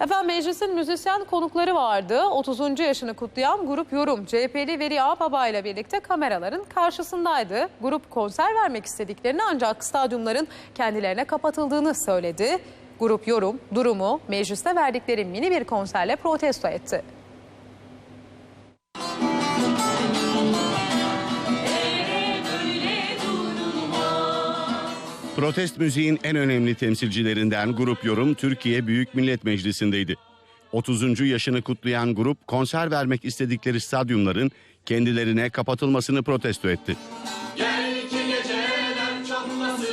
Efendim meclisin müzisyen konukları vardı. 30. yaşını kutlayan grup Yorum CHP'li Veli Ağbaba ile birlikte kameraların karşısındaydı. Grup konser vermek istediklerini ancak stadyumların kendilerine kapatıldığını söyledi. Grup Yorum durumu mecliste verdikleri mini bir konserle protesto etti. Protest müziğin en önemli temsilcilerinden Grup Yorum Türkiye Büyük Millet Meclisi'ndeydi. 30. yaşını kutlayan grup konser vermek istedikleri stadyumların kendilerine kapatılmasını protesto etti. Gel ki geceler çatlasın.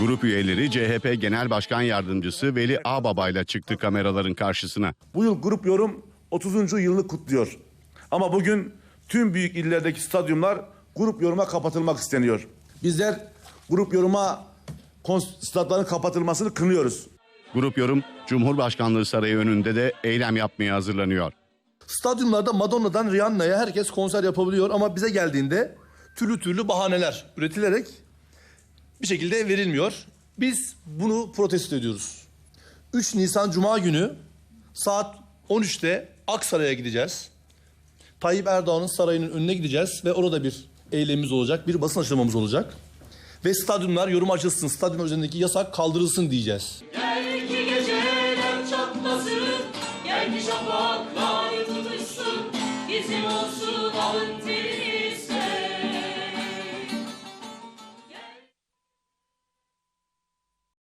Grup üyeleri CHP Genel Başkan Yardımcısı Veli Ağbaba ile çıktı kameraların karşısına. Bu yıl grup yorum 30. yılını kutluyor. Ama bugün tüm büyük illerdeki stadyumlar grup yoruma kapatılmak isteniyor. Bizler grup yoruma stadların kapatılmasını kınıyoruz. Grup Yorum Cumhurbaşkanlığı Sarayı önünde de eylem yapmaya hazırlanıyor. Stadyumlarda Madonna'dan Rihanna'ya herkes konser yapabiliyor ama bize geldiğinde türlü türlü bahaneler üretilerek bir şekilde verilmiyor. Biz bunu protesto ediyoruz. 3 Nisan Cuma günü saat 13'te Aksaray'a gideceğiz. Tayyip Erdoğan'ın sarayının önüne gideceğiz ve orada bir eylemimiz olacak, bir basın açıklamamız olacak. Ve stadyumlar yorum açılsın, stadyum üzerindeki yasak kaldırılsın diyeceğiz. Gel ki geceler çatlasın, gel ki şafaklar buluşsun. Bizim olsun alın teri,